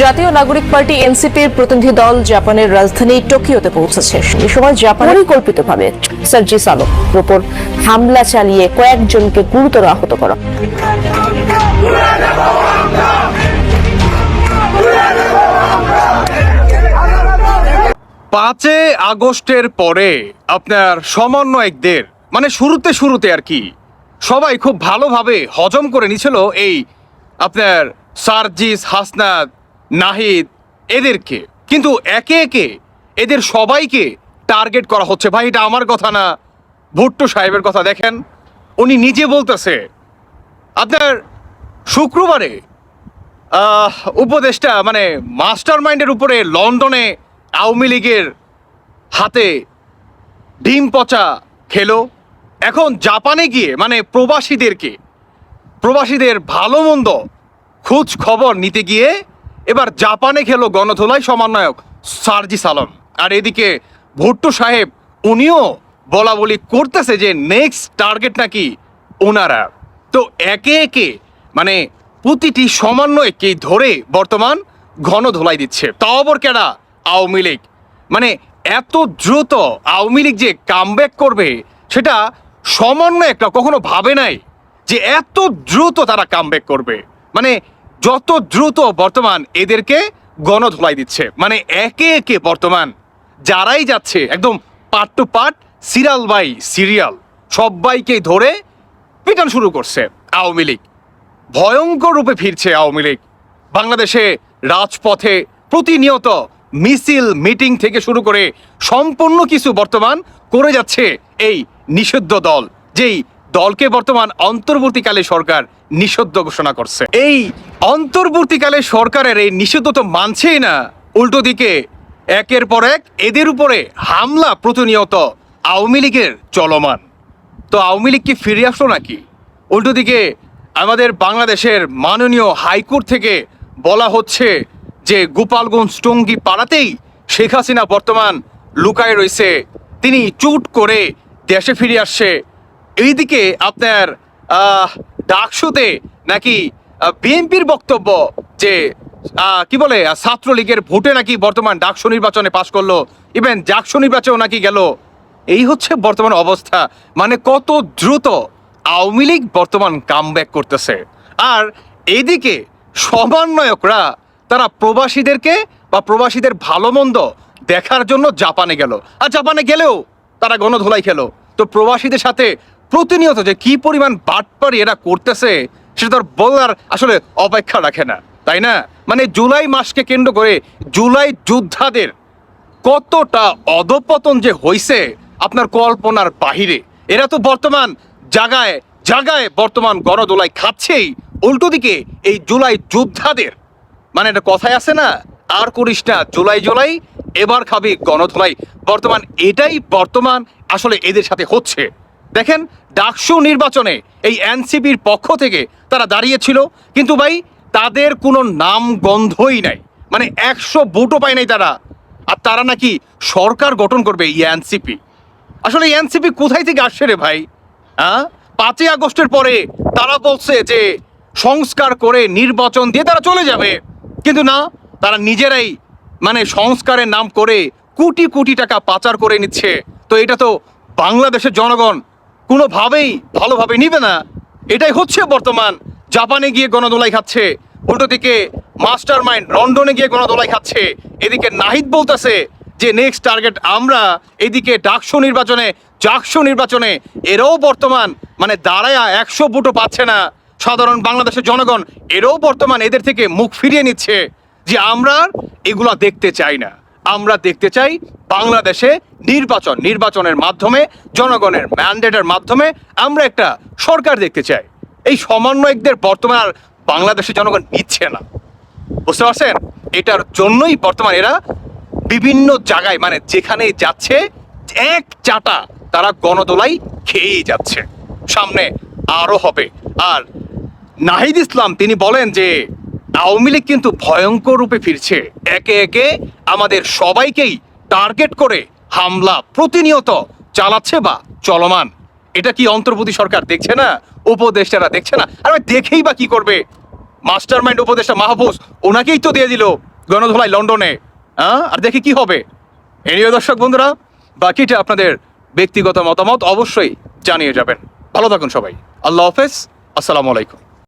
জাতীয় নাগরিক পার্টি এনসিপির প্রতিনিধি দল জাপানের রাজধানী টোকিওতে পৌঁছেছে। এই সময় জাপান পরিকল্পিতভাবে সার্জি সালোর উপর হামলা চালিয়ে কয়েকজনকে গুরুতর আহত করা। পাঁচে আগস্টের পরে আপনার সমন্বয়কদের মানে শুরুতে শুরুতে আর কি, সবাই খুব ভালোভাবে হজম করে নিছিল এই আপনার সার্জিস হাসনাত নাহিদ, এদেরকে। কিন্তু একে একে এদের সবাইকে টার্গেট করা হচ্ছে। ভাই, এটা আমার কথা না। ভুট্টো সাহেবের কথা দেখেন। উনি নিজে বলতেছে, আপনার শুক্রবারে উপদেষ্টা মানে মাস্টার মাইন্ডের উপরে লন্ডনে আওয়ামী লীগের হাতে ডিম পচা খেলো। এখন জাপানে গিয়ে মানে প্রবাসীদেরকে, প্রবাসীদের ভালো মন্দ খোঁজ খবর নিতে গিয়ে এবার জাপানে খেলো গণধোলাই সমন্বয়ক সার্জি সালম। আর এদিকে ভুট্টো সাহেব, উনিও বলা বলি করতেছে যে নেক্সট টার্গেট নাকি ওনারা। তো একে একে মানে প্রতিটি সমন্বয়কে ধরে বর্তমান ঘন ধোলাই দিচ্ছে। তাও আবার কেডা? আওয়ামী লীগ। মানে এত দ্রুত আওয়ামী লীগ যে কামব্যাক করবে, সেটা সমন্বয় একটা কখনো ভাবে নাই যে এত দ্রুত তারা কামব্যাক করবে। মানে যত দ্রুত বর্তমান এদেরকে গণধোলাই দিচ্ছে মানে একে একে বর্তমান যারাই যাচ্ছে, একদম part to part serial by serial, সবাইকে ধরে পিটান শুরু করছে আওয়ামী লীগ। ভয়ঙ্কর রূপে ফিরছে আওয়ামী লীগ। বাংলাদেশে রাজপথে প্রতিনিয়ত মিছিল, মিটিং থেকে শুরু করে সম্পূর্ণ কিছু বর্তমান করে যাচ্ছে এই নিষিদ্ধ দল, যেই দলকে বর্তমান অন্তর্বর্তীকালে সরকার নিষিদ্ধ ঘোষণা করছে। এই অন্তর্বর্তীকালে সরকারের এই নিষিদ্ধ তো মানছেই না। উল্টো দিকে একের পর এক এদের উপরে হামলা প্রতিনিয়ত আওয়ামী লীগের চলমান। তো আওয়ামী লীগ কি ফিরে আসলো নাকি? উল্টো দিকে আমাদের বাংলাদেশের মাননীয় হাইকোর্ট থেকে বলা হচ্ছে যে গোপালগঞ্জ টঙ্গী পাড়াতেই শেখ হাসিনা বর্তমান লুকায় রয়েছে। তিনি চুট করে দেশে ফিরে আসছে এইদিকে আপনার ডাকসুতে নাকি বিএনপির বক্তব্য যে কি বলে ছাত্রলীগের ভোটে নাকি বর্তমান ডাকসু নির্বাচনে পাশ করল ইভেন ডাকসু নির্বাচনেও নাকি গেল, এই হচ্ছে বর্তমান অবস্থা। মানে কত দ্রুত আওয়ামী লীগ বর্তমান কামব্যাক করতেছে। আর এদিকে সমন্বয়করা তারা প্রবাসীদেরকে বা প্রবাসীদের ভালো মন্দ দেখার জন্য জাপানে গেল। আর জাপানে গেলেও তারা গণধোলাই খেলো। তো প্রবাসীদের সাথে প্রতিনিয়ত যে কি পরিমাণ বাটপারি এরা করতেছে, সেটা তো আর বলার আসলে অপেক্ষা রাখে না, তাই না? মানে জুলাই মাসকে কেন্দ্র করে জুলাই যোদ্ধাদের কতটা অধপতন যে হইছে আপনার কল্পনার বাহিরে। এরা তো বর্তমান জাগায় জাগায় বর্তমান গণদোলাই খাচ্ছেই। উল্টো দিকে এই জুলাই যোদ্ধাদের মানে একটা কথায় আছে না, আর করিস না, জুলাই জুলাই, এবার খাবি গণধোলাই। বর্তমান এটাই বর্তমান, আসলে এদের সাথে হচ্ছে। দেখেন, ডাকসু নির্বাচনে এই এনসিপির পক্ষ থেকে তারা দাঁড়িয়েছিল, কিন্তু ভাই, তাদের কোনো নাম গন্ধই নাই। মানে একশো ভোটও পায় নাই তারা। আর তারা নাকি সরকার গঠন করবে এই এনসিপি। আসলে এনসিপি কোথায় থেকে আসছে রে ভাই? হ্যাঁ? পাঁচই আগস্টের পরে তারা বলছে যে সংস্কার করে নির্বাচন দিয়ে তারা চলে যাবে। কিন্তু না, তারা নিজেরাই মানে সংস্কারের নাম করে কোটি কোটি টাকা পাচার করে নিচ্ছে। তো এটা তো বাংলাদেশের জনগণ কোনোভাবেই ভালোভাবে নিবে না। এটাই হচ্ছে বর্তমান। জাপানে গিয়ে গণদোলাই খাচ্ছে। উল্টো দিকে মাস্টার মাইন্ড লন্ডনে গিয়ে গণদোলাই খাচ্ছে। এদিকে নাহিদ বলতেছে যে, নেক্সট টার্গেট আমরা। এদিকে ডাকসু নির্বাচনে জাকসু নির্বাচনে এরাও বর্তমান মানে দাঁড়ায়া একশো ভোটও পাচ্ছে না। সাধারণ বাংলাদেশের জনগণ এরাও বর্তমান এদের থেকে মুখ ফিরিয়ে নিচ্ছে যে, আমরা এগুলা দেখতে চাই না। আমরা দেখতে চাই বাংলাদেশে নির্বাচন, নির্বাচনের মাধ্যমে, জনগণের ম্যান্ডেটের মাধ্যমে আমরা একটা সরকার দেখতে চাই। এই সমন্বয়কদের বর্তমান আর বাংলাদেশের জনগণ নিচ্ছে না। বুঝতে পারছেন? এটার জন্যই বর্তমান এরা বিভিন্ন জায়গায় মানে যেখানে যাচ্ছে, এক চাটা তারা গণদোলাই খেয়েই যাচ্ছে। সামনে আরও হবে। আর নাহিদ ইসলাম, তিনি বলেন যে আওয়ামী লীগ কিন্তু ভয়ঙ্কর রূপে ফিরছে। একে একে আমাদের সবাইকেই টার্গেট করে হামলা প্রতিনিয়ত চালাচ্ছে বা চলমান। এটা কি অন্তর্বর্তী সরকার দেখছে না? উপদেষ্টারা দেখছে না? আর দেখেই বা কি করবে? মাস্টার মাইন্ড উপদেষ্টা মাহফুজ, ওনাকেই তো দিয়ে দিল গণধোলাই লন্ডনে। হ্যাঁ? আর দেখে কি হবে। এনিও দর্শক বন্ধুরা, বাকিটা আপনাদের ব্যক্তিগত মতামত অবশ্যই জানিয়ে যাবেন। ভালো থাকুন সবাই। আল্লাহ হাফেজ। আসসালামু আলাইকুম।